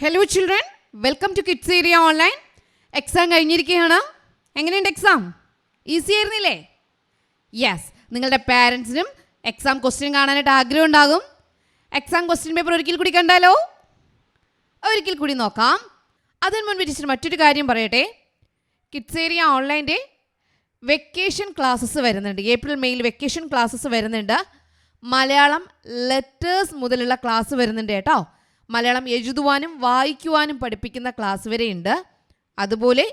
Hello children welcome to kids area online exam കഴിഞ്ഞിരിക്കുകയാണ്. എങ്ങനെയുണ്ട് exam easy ആയിരുന്നില്ലേ? Yes നിങ്ങളുടെ പാരൻസിനും എക്സാം ക്വസ്റ്റ്യൻ കാണാനായിട്ട് ആഗ്രഹം ഉണ്ടാകും. എക്സാം ക്വസ്റ്റ്യൻ പേപ്പർ ഒരിക്കൽ കൂടി കണ്ടാലോ? ഒരിക്കൽ കൂടി നോക്കാം. അതിന് മുൻപ് ടീച്ചർ മറ്റൊരു കാര്യം പറയട്ടെ. കിഡ്സ് ഏരിയ ഓൺലൈന്റെ വെക്കേഷൻ ക്ലാസ്സസ് വരുന്നുണ്ട്. ഏപ്രിൽ മെയ്യിൽ വെക്കേഷൻ ക്ലാസ്സസ് വരുന്നുണ്ട്. മലയാളം ലെറ്റേഴ്സ് മുതലുള്ള ക്ലാസ് വരുന്നുണ്ട് കേട്ടോ. മലയാളം എഴുതുവാനും വായിക്കുവാനും പഠിപ്പിക്കുന്ന ക്ലാസ് വരെയുണ്ട്. അതുപോലെ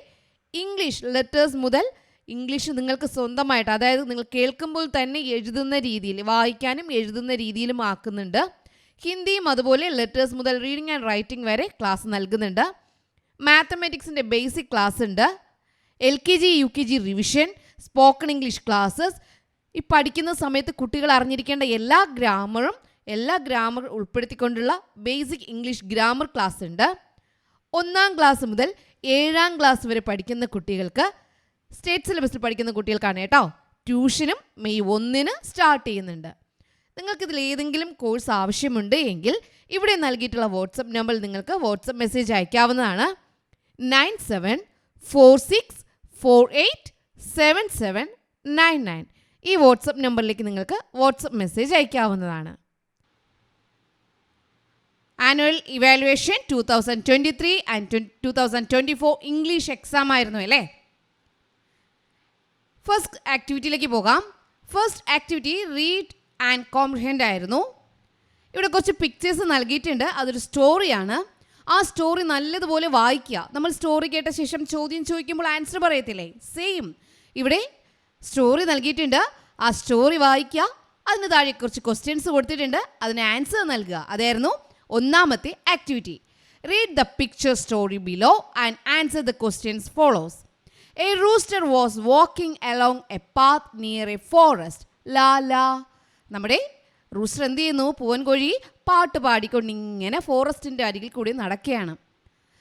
ഇംഗ്ലീഷ് ലെറ്റേഴ്സ് മുതൽ ഇംഗ്ലീഷ് നിങ്ങൾക്ക് സ്വന്തമായിട്ട് അതായത് നിങ്ങൾ കേൾക്കുമ്പോൾ തന്നെ എഴുതുന്ന രീതിയിൽ വായിക്കാനും എഴുതുന്ന രീതിയിലും ആക്കുന്നുണ്ട്. ഹിന്ദിയും അതുപോലെ ലെറ്റേഴ്സ് മുതൽ റീഡിംഗ് ആൻഡ് റൈറ്റിംഗ് വരെ ക്ലാസ് നൽകുന്നുണ്ട്. മാത്തമാറ്റിക്സിന്റെ ബേസിക് ക്ലാസ് ഉണ്ട്. L K G U K G revision spoken English classes ഈ പഠിക്കുന്ന സമയത്ത് കുട്ടികൾ അറിഞ്ഞിരിക്കേണ്ട എല്ലാ ഗ്രാമറും എല്ലാ ഗ്രാമർ ഉൾപ്പെടുത്തിക്കൊണ്ടുള്ള ബേസിക് ഇംഗ്ലീഷ് ഗ്രാമർ ക്ലാസ് ഉണ്ട്. ഒന്നാം ക്ലാസ് മുതൽ ഏഴാം ക്ലാസ് വരെ പഠിക്കുന്ന കുട്ടികൾക്ക് സ്റ്റേറ്റ് സിലബസിൽ പഠിക്കുന്ന കുട്ടികൾക്കാണ് കേട്ടോ. ട്യൂഷനും മെയ് ഒന്നിന് സ്റ്റാർട്ട് ചെയ്യുന്നുണ്ട്. നിങ്ങൾക്കിതിൽ ഏതെങ്കിലും കോഴ്സ് ആവശ്യമുണ്ട് എങ്കിൽ ഇവിടെ നൽകിയിട്ടുള്ള വാട്സപ്പ് നമ്പർ നിങ്ങൾക്ക് വാട്സപ്പ് മെസ്സേജ് അയക്കാവുന്നതാണ്. Nine seven four six four eight seven seven nine nine ഈ വാട്സപ്പ് നമ്പറിലേക്ക് നിങ്ങൾക്ക് വാട്സപ്പ് മെസ്സേജ് അയക്കാവുന്നതാണ്. Annual evaluation two thousand twenty three and two thousand twenty four English exam ആയിരുന്നു അല്ലേ? ഫസ്റ്റ് ആക്ടിവിറ്റിയിലേക്ക് പോകാം. First activity read and comprehend ആയിരുന്നു. ഇവിടെ കുറച്ച് പിക്ചേഴ്സ് നൽകിയിട്ടുണ്ട്. അതൊരു സ്റ്റോറിയാണ് ആ സ്റ്റോറി നല്ലതുപോലെ വായിക്കുക. നമ്മൾ സ്റ്റോറി കേട്ട ശേഷം ചോദ്യം ചോദിക്കുമ്പോൾ ആൻസർ പറയത്തില്ലേ? സെയിം ഇവിടെ സ്റ്റോറി നൽകിയിട്ടുണ്ട്. ആ സ്റ്റോറി വായിക്കുക. അതിന് താഴെ കുറച്ച് ക്വസ്റ്റ്യൻസ് കൊടുത്തിട്ടുണ്ട്. അതിന് ആൻസർ നൽകുക. അതായിരുന്നു ഒന്നാമത്തെ activity read the picture story below and answer the questions follows a rooster was walking along a path near a forest ലാ ലാ നമ്മുടെ റൂസ്റ്റർ എന്ത് ചെയ്യുന്നു? പൂവൻകോഴി പാട്ട് പാടിക്കൊണ്ട് ഇങ്ങനെ ഫോറസ്റ്റിന്റെ അരികിൽ കൂടി നടക്കുകയാണ്.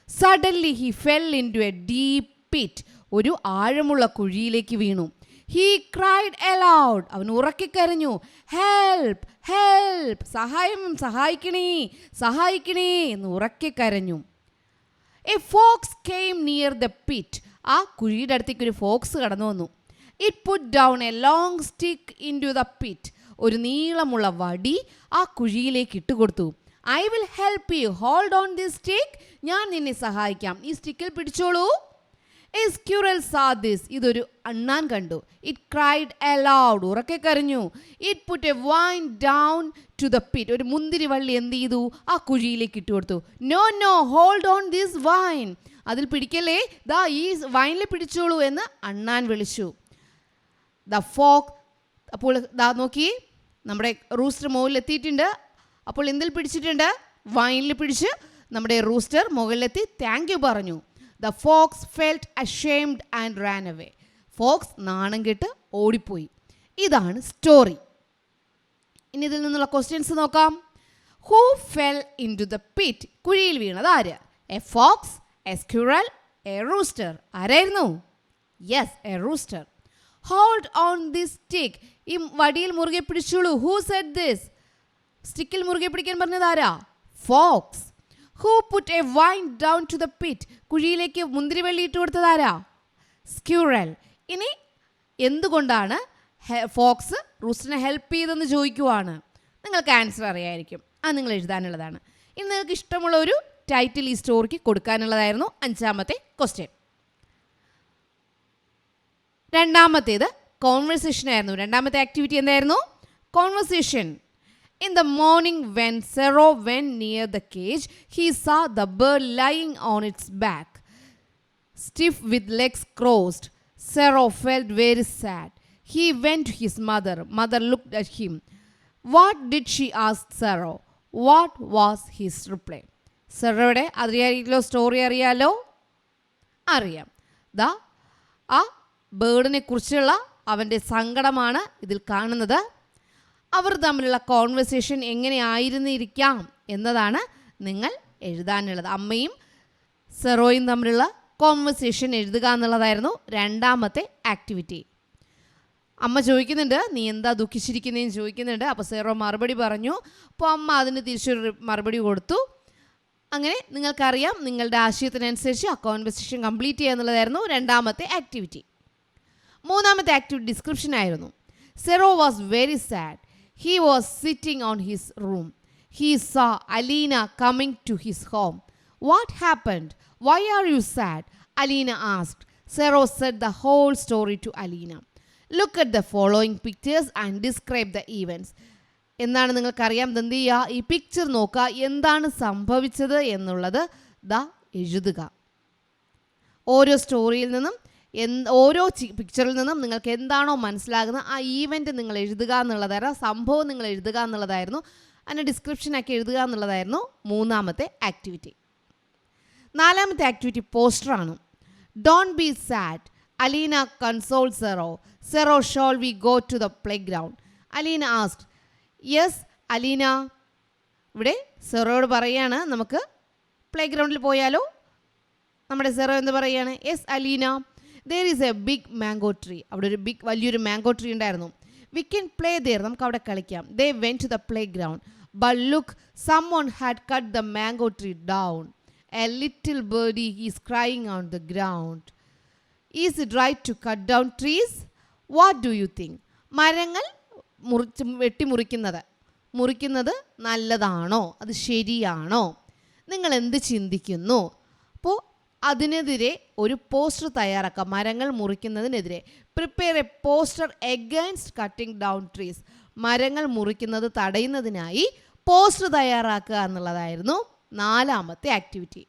Suddenly he fell into a deep pit ഒരു ആഴമുള്ള കുഴിയിലേക്ക് വീണു. ഹീ ക്രൈഡ് അലൗഡ് അവൻ ഉറക്കിക്കരഞ്ഞു. ഹെൽപ്പ് ഹെൽപ്പ് സഹായം സഹായിക്കണേ സഹായിക്കണേ എന്ന് ഉറക്കിക്കരഞ്ഞു. A fox came near the pit ആ കുഴിയുടെ അടുത്തേക്ക് ഒരു ഫോക്സ് കടന്നു വന്നു. It put down a long stick into the pit ഒരു നീളമുള്ള വടി ആ കുഴിയിലേക്ക് ഇട്ടുകൊടുത്തു I will help you hold on this stick ഞാൻ നിന്നെ സഹായിക്കാം. ഈ സ്റ്റിക്കിൽ പിടിച്ചോളൂ. എസ്ക്യൂറൽ സാദിസ് ഇതൊരു അണ്ണാൻ കണ്ടു. ഇറ്റ് ക്രൈഡ് അലൗഡ് ഉറക്കെ കരഞ്ഞു. It put a vine down to the pit ഒരു മുന്തിരി വള്ളി എന്ത് ചെയ്തു? ആ കുഴിയിലേക്ക് ഇട്ട് കൊടുത്തു. No no hold on this vine അതിൽ പിടിക്കല്ലേ? ദാ ഈ വൈനിൽ പിടിച്ചോളൂ എന്ന് അണ്ണാൻ വിളിച്ചു. ദ ഫോക്ക് അപ്പോൾ ദാ നോക്കി നമ്മുടെ റൂസ്റ്റർ മുകളിൽ എത്തിയിട്ടുണ്ട്. അപ്പോൾ എന്തിൽ പിടിച്ചിട്ടുണ്ട്? വൈനിൽ പിടിച്ച് നമ്മുടെ റൂസ്റ്റർ മുകളിലെത്തി. താങ്ക് യു പറഞ്ഞു. The fox felt ashamed and ran away fox നാണം കെട്ട് ഓടിപ്പോയി. ഇതാണ് സ്റ്റോറി ഇനി ഇതിൽ നിന്നുള്ള ക്വസ്റ്റ്യൻസ് നോക്കാം. Who fell into the pit കുഴിയിൽ വീണത് ആര്? A fox a squirrel a rooster ആരായിരുന്നു? Yes a rooster hold on this stick ഈ വടിയിൽ മുറുകെ പിടിച്ചോളൂ. ഹൂ സെറ്റ് ദിസ് സ്റ്റിക്കിൽ മുറുകെ പിടിക്കാൻ പറഞ്ഞത് ആരാ? Fox who put a vine down to the pit കുഴിയിലേക്ക് മുന്തിരി വെള്ളി ഇട്ട് കൊടുത്തതാരാ സ്ക്യൂറൽ. ഇനി എന്തുകൊണ്ടാണ് ഫോക്സ് റൂസ്റ്റിനെ ഹെൽപ്പ് ചെയ്തെന്ന് ചോദിക്കുവാണ്? നിങ്ങൾക്ക് ആൻസർ അറിയായിരിക്കും. അത് നിങ്ങൾ എഴുതാനുള്ളതാണ്. ഇനി നിങ്ങൾക്ക് ഇഷ്ടമുള്ള ഒരു ടൈറ്റിൽ ഈ സ്റ്റോറിക്ക് കൊടുക്കാനുള്ളതായിരുന്നു അഞ്ചാമത്തെ ക്വസ്റ്റ്യൻ രണ്ടാമത്തേത് കോൺവെർസേഷൻ ആയിരുന്നു. രണ്ടാമത്തെ ആക്ടിവിറ്റി എന്തായിരുന്നു? Conversation in the morning, when Sero went near the cage he saw the bird lying on its back stiff with legs crossed. Sarah felt very sad. He went to his mother. Mother looked at him. What did she ask Sarah? What was his reply? സെറോയുടെ അറിയാലോ story അറിയാലോ അറിയാം ദാ ആ ബേർഡിനെ കുറിച്ചുള്ള അവന്റെ സങ്കടമാണ് ഇതിൽ കാണുന്നത് അവർ തമ്മിലുള്ള കോൺവെർസേഷൻ എങ്ങനെയായിരുന്നിരിക്കാം എന്നതാണ് നിങ്ങൾ എഴുതാനുള്ളത്. അമ്മയും സെറോയും തമ്മിലുള്ള കോൺവെർസേഷൻ എഴുതുക എന്നുള്ളതായിരുന്നു രണ്ടാമത്തെ ആക്ടിവിറ്റി അമ്മ ചോദിക്കുന്നുണ്ട് നീ എന്താ ദുഃഖിച്ചിരിക്കുന്നതെന്ന് ചോദിക്കുന്നുണ്ട്. അപ്പോൾ സെറോ മറുപടി പറഞ്ഞു അപ്പോൾ അമ്മ അതിന് തിരിച്ചൊരു മറുപടി കൊടുത്തു. അങ്ങനെ നിങ്ങൾക്കറിയാം നിങ്ങളുടെ ആശയത്തിനനുസരിച്ച് ആ കോൺവെർസേഷൻ കംപ്ലീറ്റ് ചെയ്യുക എന്നുള്ളതായിരുന്നു രണ്ടാമത്തെ ആക്ടിവിറ്റി മൂന്നാമത്തെ ആക്ടിവിറ്റി ഡിസ്ക്രിപ്ഷൻ ആയിരുന്നു. Sero was very sad he was sitting on his room he saw Alina coming to his home what happened why are you sad Alina asked Sero said the whole story to Alina look at the following pictures and describe the events എന്താണ് നിങ്ങൾക്കറിയാം? എന്ത് ചെയ്യുക ഈ picture നോക്കുക. എന്താണ് സംഭവിച്ചത് എന്നുള്ളത് the എഴുതുക. ഓരോ സ്റ്റോറിയിൽ നിന്നും ഓരോ പിക്ചറിൽ നിന്നും നിങ്ങൾക്ക് എന്താണോ മനസ്സിലാകുന്നത് ആ ഈവന്റ് നിങ്ങൾ എഴുതുക എന്നുള്ളതായിരുന്നു സംഭവം നിങ്ങൾ എഴുതുക എന്നുള്ളതായിരുന്നു അതിന്റെ ഡിസ്ക്രിപ്ഷനൊക്കെ എഴുതുക എന്നുള്ളതായിരുന്നു മൂന്നാമത്തെ ആക്ടിവിറ്റി നാലാമത്തെ activity പോസ്റ്ററാണ് don't be sad Alina consoled Sero Sero shall we go to the playground Alina asked yes Alina ഇവിടെ സെറോയോട് പറയാണ് നമുക്ക് പ്ലേ ഗ്രൗണ്ടിൽ പോയാലോ? നമ്മുടെ സെറോ എന്ന് പറയാണ്? Yes Alina there is a big mango tree അവിടെ ഒരു ബിഗ് വലിയൊരു മാംഗോ ട്രീ ഉണ്ടായിരുന്നു. വി കെൻ പ്ലേ ദർ നമുക്ക് അവിടെ കളിക്കാം. They went to the playground but look someone had cut the mango tree down a little birdie is crying on the ground is it right to cut down trees what do you think മരങ്ങൾ മുറിച്ച് വെട്ടിമുറിക്കുന്നത്. മുറിക്കുന്നത് നല്ലതാണോ? അത് ശരിയാണോ? നിങ്ങൾ എന്ത് ചിന്തിക്കുന്നു? അതിനെതിരെ ഒരു പോസ്റ്റർ തയ്യാറാക്കുക മരങ്ങൾ മുറിക്കുന്നതിനെതിരെ. Prepare a poster against cutting down trees മരങ്ങൾ മുറിക്കുന്നത് തടയുന്നതിനായി പോസ്റ്റർ തയ്യാറാക്കുക എന്നുള്ളതായിരുന്നു നാലാമത്തെ ആക്ടിവിറ്റി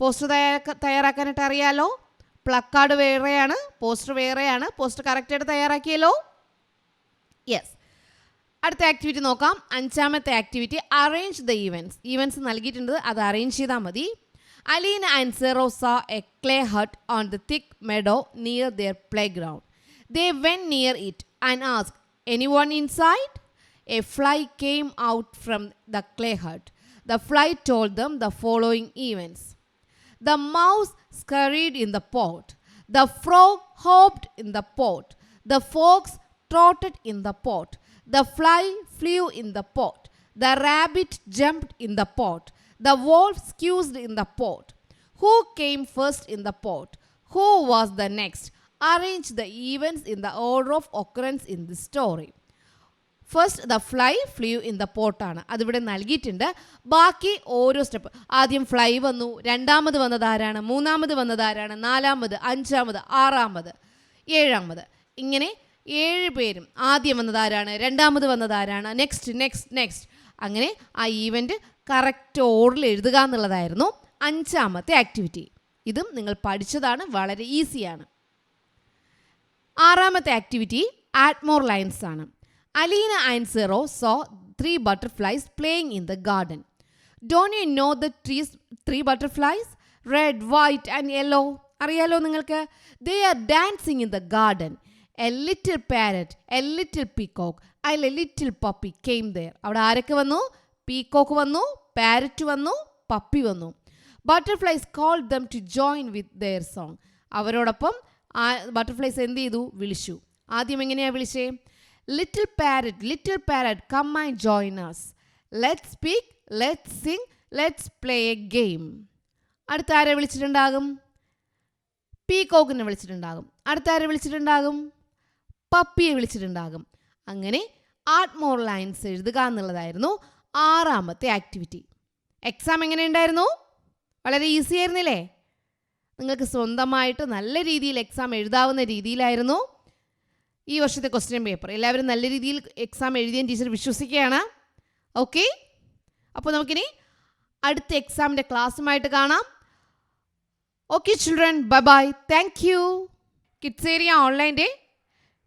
പോസ്റ്റർ തയ്യാറാക്ക തയ്യാറാക്കാനായിട്ട് അറിയാലോ? പ്ലക്കാർഡ് വേറെയാണ് പോസ്റ്റർ വേറെയാണ്. പോസ്റ്റർ കറക്റ്റായിട്ട് തയ്യാറാക്കിയല്ലോ? യെസ് അടുത്ത ആക്ടിവിറ്റി നോക്കാം. അഞ്ചാമത്തെ activity arrange the events events നൽകിയിട്ടുണ്ട്. അത് അറേഞ്ച് ചെയ്താൽ മതി. Alina and Serosa a clay hut on the thick meadow near their playground. They went near it and asked, Anyone inside? A fly came out from the clay hut. The fly told them the following events. The mouse scurried in the pot. The frog hopped in the pot. The fox trotted in the pot. The fly flew in the pot. The rabbit jumped in the pot. The wolf squeezed in the pot. Who came first in the pot? Who was the next? Arrange the events in the order of occurrence in the story. First the fly flew in the പോട്ടാണ് അതിവിടെ നൽകിയിട്ടുണ്ട്. ബാക്കി ഓരോ step. ആദ്യം fly വന്നു. രണ്ടാമത് വന്നത് ആരാണ്? മൂന്നാമത് വന്നത് ആരാണ്? നാലാമത് അഞ്ചാമത് ആറാമത് ഏഴാമത്. ഇങ്ങനെ ഏഴ് പേരും. ആദ്യം വന്നത് ആരാണ്? രണ്ടാമത് വന്നത് ആരാണ്? നെക്സ്റ്റ് നെക്സ്റ്റ് നെക്സ്റ്റ് അങ്ങനെ ആ ഈവന്റ് കറക്റ്റ് ഓർഡറിൽ എഴുതുക എന്നുള്ളതായിരുന്നു അഞ്ചാമത്തെ ആക്ടിവിറ്റി. ഇതും നിങ്ങൾ പഠിച്ചതാണ് വളരെ ഈസിയാണ്. ആറാമത്തെ ആക്ടിവിറ്റി ആറ്റ്മോർ ലൈൻസ് ആണ്. Alina and Sero saw three butterflies playing in the garden don't you know the trees three butterflies red white and yellow അറിയാലോ നിങ്ങൾക്ക്? They are dancing in the garden a little parrot a little peacock I a little puppy came there അവിടെ ആരൊക്കെ വന്നു? Peacock വന്നു parrot വന്നു puppy വന്നു. Butterflies called them to join with their song അവരോടൊപ്പം ആ ബട്ടർഫ്ലൈസ് എന്ത് ചെയ്തു? വിളിച്ചു. ആദ്യം എങ്ങനെയാണ് വിളിച്ചേ? Little parrot little parrot come I join us let speak let sing let's play a game അടുത്ത ആരെ വിളിച്ചിട്ടുണ്ടാകും? പീകോക്കിനെ വിളിച്ചിട്ടുണ്ടാകും. അടുത്ത ആരെ വിളിച്ചിട്ടുണ്ടാകും? പപ്പിയെ വിളിച്ചിട്ടുണ്ടാകും. അങ്ങനെ ആർട്ട് മോർ ലൈൻസ് എഴുതുക എന്നുള്ളതായിരുന്നു ആറാമത്തെ ആക്ടിവിറ്റി. എക്സാം എങ്ങനെ ഉണ്ടായിരുന്നു വളരെ ഈസി ആയിരുന്നില്ലേ? നിങ്ങൾക്ക് സ്വന്തമായിട്ട് നല്ല രീതിയിൽ എക്സാം എഴുതാവുന്ന രീതിയിലായിരുന്നു. ഈ വർഷത്തെ ക്വസ്റ്റ്യൻ പേപ്പർ എല്ലാവരും നല്ല രീതിയിൽ എക്സാം എഴുതിയ ടീച്ചർ വിശ്വസിക്കുകയാണ്. ഓക്കെ അപ്പോൾ നമുക്കിനി അടുത്ത എക്സാമിന്റെ ക്ലാസ്സുമായിട്ട് കാണാം. Okay children bye bye thank you kids area ഓൺലൈന്റെ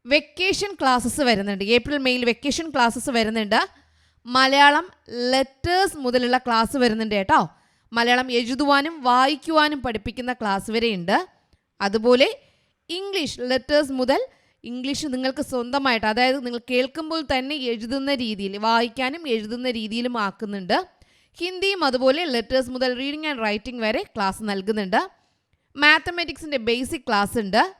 vacation classes വരുന്നുണ്ട്. ഏപ്രിൽ മെയിൽ വെക്കേഷൻ ക്ലാസ്സസ് വരുന്നുണ്ട്. മലയാളം ലെറ്റേഴ്സ് മുതലുള്ള ക്ലാസ് വരുന്നുണ്ട് കേട്ടോ. മലയാളം എഴുതുവാനും വായിക്കുവാനും പഠിപ്പിക്കുന്ന ക്ലാസ് വരെയുണ്ട്. അതുപോലെ ഇംഗ്ലീഷ് ലെറ്റേഴ്സ് മുതൽ ഇംഗ്ലീഷ് നിങ്ങൾക്ക് സ്വന്തമായിട്ട് അതായത് നിങ്ങൾ കേൾക്കുമ്പോൾ തന്നെ എഴുതുന്ന രീതിയിൽ വായിക്കാനും എഴുതുന്ന രീതിയിലും ആക്കുന്നുണ്ട്. ഹിന്ദിയും അതുപോലെ ലെറ്റേഴ്സ് മുതൽ റീഡിംഗ് ആൻഡ് റൈറ്റിംഗ് വരെ ക്ലാസ് നൽകുന്നുണ്ട്. മാത്തമാറ്റിക്സിന്റെ ബേസിക് ക്ലാസ് ഉണ്ട്.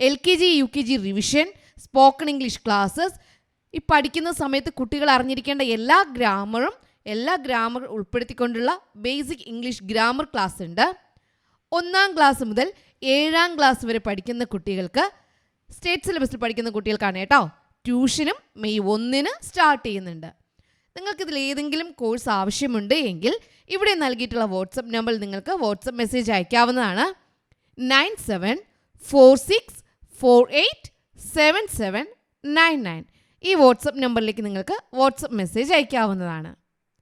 L K G U K G revision spoken English classes ഈ പഠിക്കുന്ന സമയത്ത് കുട്ടികൾ അറിഞ്ഞിരിക്കേണ്ട എല്ലാ ഗ്രാമറും എല്ലാ ഗ്രാമർ ഉൾപ്പെടുത്തിക്കൊണ്ടുള്ള ബേസിക് ഇംഗ്ലീഷ് ഗ്രാമർ ക്ലാസ് ഉണ്ട് ഒന്നാം ക്ലാസ് മുതൽ ഏഴാം ക്ലാസ് വരെ പഠിക്കുന്ന കുട്ടികൾക്ക് സ്റ്റേറ്റ് സിലബസിൽ പഠിക്കുന്ന കുട്ടികൾക്കാണ് കേട്ടോ ട്യൂഷനും മെയ് ഒന്നിന് സ്റ്റാർട്ട് ചെയ്യുന്നുണ്ട്. നിങ്ങൾക്കിതിൽ ഏതെങ്കിലും കോഴ്സ് ആവശ്യമുണ്ട് എങ്കിൽ ഇവിടെ നൽകിയിട്ടുള്ള വാട്സപ്പ് നമ്പറിൽ നിങ്ങൾക്ക് വാട്സപ്പ് മെസ്സേജ് അയക്കാവുന്നതാണ്. Nine seven four six four eight seven seven nine nine. ഈ വാട്സപ്പ് നമ്പറിലേക്ക് നിങ്ങൾക്ക് വാട്സപ്പ് മെസ്സേജ് അയക്കാവുന്നതാണ്.